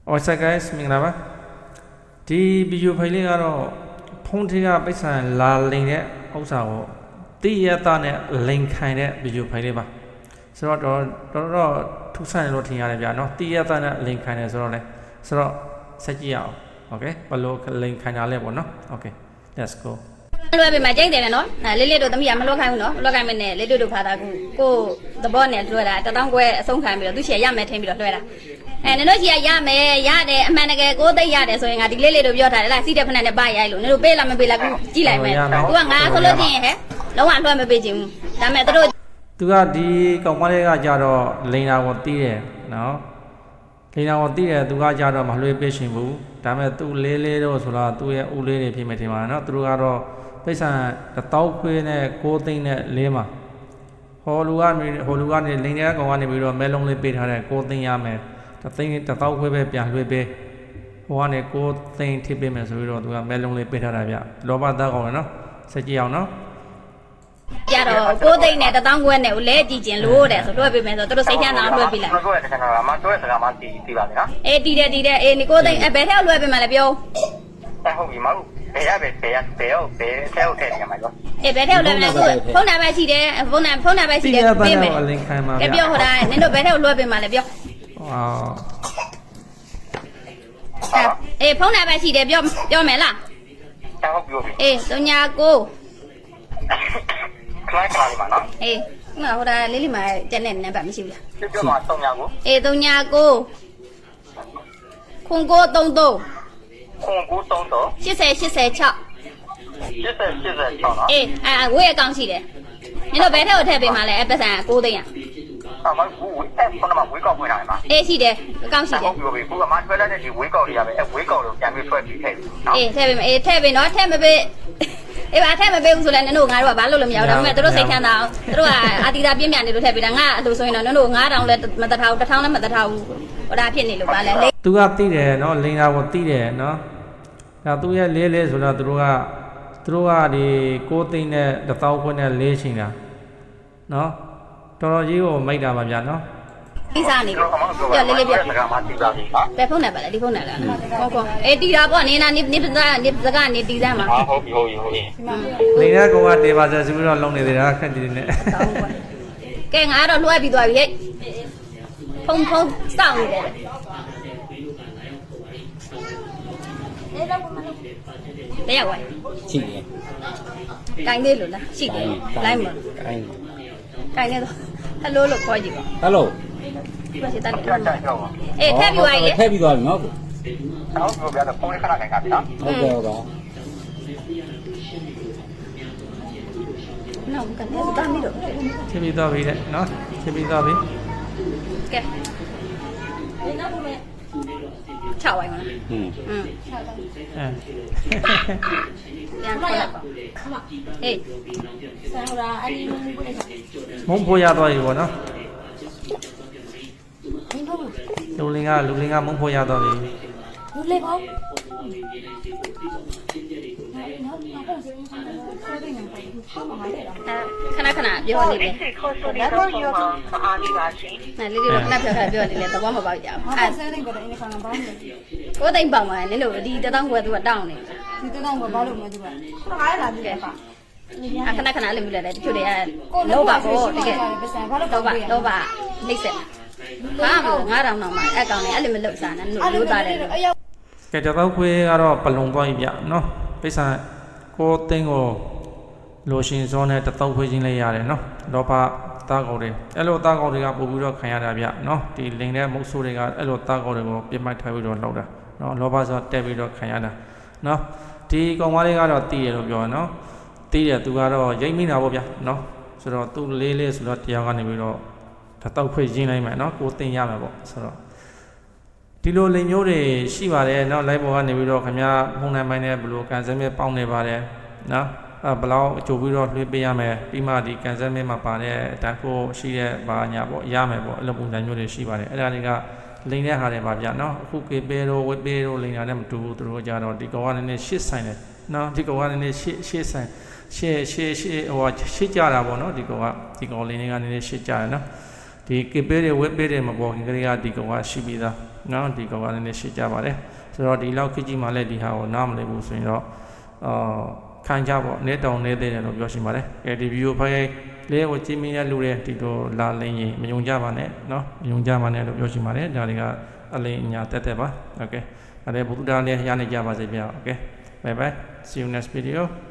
။ All right guys မင်္ဂလာပါ။ဒီ video file လေးကတော့ဖုန်းထဲကပိတ်ဆံလာလိန်တဲ့ဥစ္စာကိုတိရတနဲ့လိန်ခံတဲ့ video file လေးပါ။ဆိုတော့တော်တော်တော့ထူးဆန်းတယ်လို့ထင်ရတယ်ဗျာနော်။တိရတနဲ့လိန်ခံတယ်ဆိုတော့လေဆိုတော့ဆက်ကြည့်ရအောင်။ Okay ဘလို့လိန်ခံတာလဲပေါ့နော်။ Okay let's go လွယ်ပြီမှာကြိုက်တယ်နော်လေးလေးတို့သမီးကမလွတ်ခိုင်းဘူးနော်လွတ်ခိုင်းမနဲ့လေးလေးတို့ဖာတာကိုကိုသဘောနဲ့လွှဲတာတထောင်ခွဲအဆုံးခံပြီးတော့သူ့ရှယ်ရမယ်ထင်ပြီးတော့လွှဲတာ အဲနင်တို့ရှေ့ရမယ်ရတယ်အမှန်တကယ်ကိုသိရတယ်ဆိုရင်ငါဒီလေးလေးတို့ပြောထားတယ်လားစီးတဲ့ဖက်နဲ့ပါရိုက်လို့နင်တို့ပေးလားမပေးလားကူကြည့်လိုက်မယ်သူကငါဆိုလို့ချင်းဟဲ့လုံးဝလွှဲမပေးချင်ဘူးဒါပေမဲ့တို့သူကဒီကောင်မလေးကကြတော့လိန်တာကိုတီးတယ်နော်လိန်တာကိုတီးတယ်သူကကြတော့မလွှဲပေးရှင်ဘူးဒါပေမဲ့သူလေးလေးတော့ဆိုတော့သူ့ရဲ့ဦးလေးတွေဖြစ်မယ်ထင်ပါနော်သူတို့ကတော့ပိတ်ဆံတစ်တောက်ခွေးနဲ့6သိန်းနဲ့လေးမှာဟောလူကနေဟောလူကနေလိန်တဲ့ကောင်ကနေပြီးတော့မဲလုံးလေးပေးထားတဲ့6သိန်းရမယ် တစ်သိန်းတစ်တောက်ခွေးပဲပြန်လွှဲပေးဟိုကနေ6သိန်းထိပေးမယ်ဆိုပြီးတော့သူကမဲလုံးလေးပေးထားတာဗျလောဘသားကောင်လေနော်စက်ကြည့်အောင်နော်ကြတော့ကိုသိမ့်နဲ့တတောင်းခွဲနဲ့ကိုလဲကြည့်ကျင်လို့တဲ့ဆိုလွှဲပေးမယ်ဆိုတို့စိတ်ချမ်းသာလွှဲပေးလိုက်မပြောရတဲ့ခါတော့မပြောရစကားမှတီးတီးပါလေနော်အေးတီးတယ်တီးတယ်အေးနီကိုသိမ့်အဲဘယ်ထက်လွှဲပေးမှလဲပြောအဲဟုတ်ပြီမဟုတ်ဘယ်ရပဲဘယ်ရဘယ်ဟုတ်ဘယ်ဆဲဟုတ်တဲ့နေရာမှာရောအေးဘယ်ထက်လွှဲမလဲကိုဖုန်းနံပါတ်ရှိတယ်ဖုန်းနံဖုန်းနံပါတ်ရှိတီးတယ်ရတဲ့ပေးမယ်အလင်းခိုင်းပါကဲဗျပြောဟိုတာနင်တို့ဘယ်ထက်လွှဲပေးမှလဲပြော အာအဲအေးဖုန်းနံပါတ်ရှိတယ်ပြောပြောမယ်လားအဲဟုတ်ပြီဟုတ်ပြီအေး39ကိုခလိုက်ခလာလေးပါနော်အေးငါဟိုတာလေးလေးမှာကျန်တဲ့နံပါတ်မရှိဘူးလားပြပြောမှာ၃ညကိုအေး39ကိုခွန်ကို33ခွန်ကူ3တော့80 86 80 86နော်အေးအာဝေးအကောင့်ရှိတယ်နင်တို့ဘယ်ထက်ကိုထည့်ပေးမှလဲအဲပတ်စံ6သိန်းอ่ะအမကူအဲ ခုနကဝေးကောက်ဖွင့်လာတယ်မှာအေးရှိတယ်အကောင့်ရှိဟုတယ်တ်ပြီဟုတ်ပြီခုကမှထွက်လာတဲ့ဒီဝေးကောက်လေးရပဲအဲဝေးကောက်လို့ပြန်ပြီးထွက်ပြီးထည့်နော်အေးထည့်ပေးမယ်အေးထည့်ပေးနော်ထည့်မပေးအေးပါထည့်မပေးဘူးဆိုလဲနင်တို့ငါတို့ကဘာလို့လို့မရဘူးဒါပေမဲ့တို့စိတ်ချမ်းသာအောင်တို့ကအာတီတာပြင်းပြနေလို့ထည့်ပေးတာငါအလိုဆိုရင်တော့နင်တို့9000လဲမတထားဘူး1000လဲမတထားဘူးဟိုဒါဖြစ်နေလို့ပါလဲလေသူကတိတယ်နော်လိန်တာကိုတိတယ်နော်ဒါသူရဲ့လေးလေးဆိုတော့သူတို့ကသူတို့ကဒီ6သိန်းနဲ့1000ခွန်းနဲ့လေးချိန်တာနော်တော်တော်ကြီးကိုမိတ်တာပါဗျာနော် ဒီစားနေကျွန်လို့တော်ကမှပြောပြောလေးလေးပြောစကားမှတီးပါလိမ့်ဟာဘယ်ဖုန်းနဲ့ပါလဲဒီဖုန်းနဲ့လားဟုတ်ကောအေးတီတာပေါ့နေနာနေနေပစားနေစကားနေတီးစမ်းမှာဟာဟုတ်ပြီဟုတ်ပြီဟုတ်ပြီလိန်တဲ့ကောင်ကတေပါဆက်ဆိုပြီးတော့လုံနေသေးတာခက်တည်နေကဲငါတော့လွှဲပြီးသွားပြီဟဲ့ဖုန်းဖုန်းစောင့်နေတယ်တရားဝိုင်းရှိတယ်ကိုင်းသေးလို့လားရှိတယ်လိုင်းမကိုင်းကိုင်းနေတော့ဟယ်လိုလို့ခေါ်ကြည့်ပါဟယ်လို ဒီမှာစစ်တတ်တယ်ကြာကြာကြောက်ပါအေးထည့်ပြီးသွားပြီလေထည့်ပြီးသွားပြီနော်ကိုဟုတ်ပြီဗျာဖုန်းလေးခဏခိုင်ခါပြီနော်ဟုတ်ကဲ့ဟုတ်ကဲ့နောက်ကနေစတာမီတော့ချစ်ပြီးသွားပြီတဲ့နော်ချစ်ပြီးသွားပြီကဲချဝိုင်းမလားဟင်းอืมအဲပြန်ခေါ်လိုက်ပါအေးမုံဖို့ရသွားပြီပေါ့နော် လူလင်းကလူလင်းကမုန်းဖို့ရတော့ပြီလူလေးပေါ့ခဏခဏပြောနေတယ်။ဒါတော့ရောအားကြီးပါရှင်။နားလေးတို့ခဏဖြောဖြောပြောနေတယ်သဘောမပေါက်ကြဘူး။အဲ့ဆယ်တဲ့ကိုတော့အင်းကောင်ဘာလဲ။ကိုတိမ်ပေါင်ပါလေလို့ဒီတထောင်ခွဲသူကတောင်းနေ။ဒီတထောင်ခွဲဘာလို့မသူက။ဘာလဲလာပြီလေပါ။ခဏခဏလည်းမလုပ်ရတယ်တချို့တွေကလောဘပေါ့တကယ်လောဘလောဘနှိမ့်ဆက် ဘာမလို့ငါတောင်တော့မှအကောင်နဲ့အဲ့လိုမလုပ်စားနဲ့လို့လို့သားတယ်အယောက်ကဲတတော့ခွေးကတော့ပလုံသွားပြီဗျနော်ပိဿံကိုသိန်းကိုလိုရှင်စောနဲ့တတော့ခွေးချင်းလေးရတယ်နော်လောဘတားကောက်တွေအဲ့လိုတားကောက်တွေကပို့ပြီးတော့ခံရတာဗျနော်ဒီလိန်တဲ့မုတ်ဆိုးတွေကအဲ့လိုတားကောက်တွေကိုပြစ်မှတ်ထားပြီးတော့လောက်တာနော်လောဘဆိုတက်ပြီးတော့ခံရတာနော်ဒီကောင်မလေးကတော့တီးတယ်လို့ပြောတယ်နော်တီးတယ်သူကတော့ရိတ်မိတာပေါ့ဗျနော်ဆိုတော့သူ့လေးလေးဆိုတော့တရားကနေပြီးတော့ ဒါတောက်ခွေရင်းလိုက်မယ်နော်ကိုတင်ရမယ်ပေါ့ဆိုတော့ဒီလိုလိမ်မျိုးတွေရှိပါတယ်နော်လိုက်ပေါ်ကနေပြီးတော့ခင်ဗျာဖုန်နိုင်ပိုင်းနဲ့ဘလို့ကန်ဆယ်မြပေါင်းနေပါတယ်နော်အဲဘလောက်အကြိုပြီးတော့လွှင့်ပေးရမယ်ပြီးမှဒီကန်ဆယ်မြမှာပါတဲ့တိုက်ဖို့ရှိတဲ့ဘာညာပေါ့ရမယ်ပေါ့အဲ့လိုပုံစံမျိုးတွေရှိပါတယ်အဲ့ဒါတွေကလိမ်တဲ့ဟာတွေပါဗျာနော်အခုကေပေတို့ဝေပေတို့လိမ်တာနဲ့မတူဘူးသူတို့ကြတော့ဒီကောကနည်းနည်းရှစ်ဆိုင်တယ်နော်ဒီကောကနည်းနည်းရှစ်ရှစ်ဆိုင်ရှစ်ရှစ်ရှစ်ဟိုရှစ်ကြတာပေါ့နော်ဒီကောကဒီကောလိမ်တွေကနည်းနည်းရှစ်ကြတယ်နော် ဒီကေပေတွေဝက်ပေတွေမပေါ်ခင်ကလေးကဒီကောင်ကရှိပြီးသား နော်ဒီကောင်ကလည်းရှင်းကြပါတယ်ဆိုတော့ဒီလောက်ခစ်ကြီးမှလည်းဒီဟာကိုနားမလည်ဘူးဆိုရင်တော့အာခံကြပေါ့နေတောင်နေသေးတယ်လို့ပြောရှင်ပါတယ်ကဲဒီဗီဒီယိုဖိုင်လေးကိုကြည့်မင်းရလူတဲ့ဒီလိုလာလင်းရင်မယုံကြပါနဲ့နော်မယုံကြပါနဲ့လို့ပြောရှင်ပါတယ်ဒါတွေကအလင်းအညာတက်တက်ပါโอเคအဲ့ဒါဘုရားလည်းရနိုင်ကြပါစေဗျာโอเค bye bye see you next video